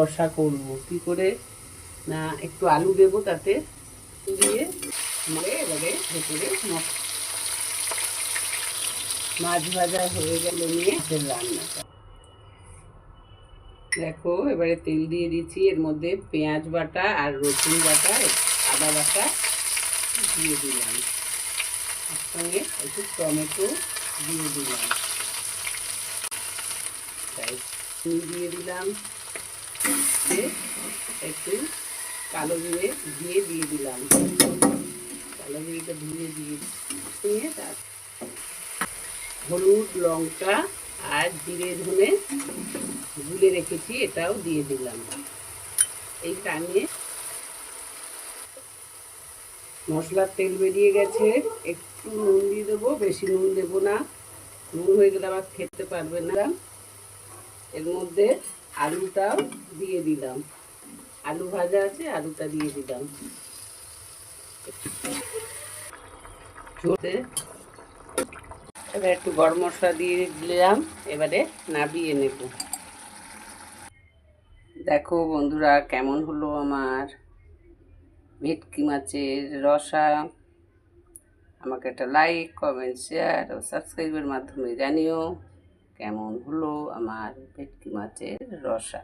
রসা করব। কি করে? না, একটু আলু দেবো তাতে, দিয়ে মানে এবারে ভেতরে মাছ ভাজা হয়ে গেল নিয়ে রান্নাটা। দেখো, এবারে তেল দিয়ে দিচ্ছি। এর মধ্যে পেঁয়াজ বাটা আর রসুন বাটা আদা বাটা দিয়ে দিলাম। সঙ্গে একটু টমেটো দিয়ে দিলাম। দিয়ে দিলাম। একটু কালো জিরে দিয়ে দিয়ে দিলাম। কালো জিরেটা ধুয়ে দিয়ে তার হলুদ, লঙ্কা আর জিরে ধনে গুলে রেখেছি, এটাও দিয়ে দিলাম। এই টানিয়ে মশলার তেল বেরিয়ে গেছে, একটু নুন দিয়ে দেবো, বেশি নুন দেবো না। নুন হয়ে গেলে আবার খেতে পারবে না। এর মধ্যে আলুটাও দিয়ে দিলাম। আলু ভাজা আছে, আলুটা দিয়ে দিলাম। এবার একটু গরম মশলা দিয়ে দিলাম, এবারে নাবিয়ে নেব। দেখো বন্ধুরা, কেমন হলো আমার ভেটকি মাছের রসা? আমাকে একটা লাইক কমেন্ট শেয়ার ও সাবস্ক্রাইবের মাধ্যমে জানিও। কেমন হলো আমার ভেটকি মাছের রসা?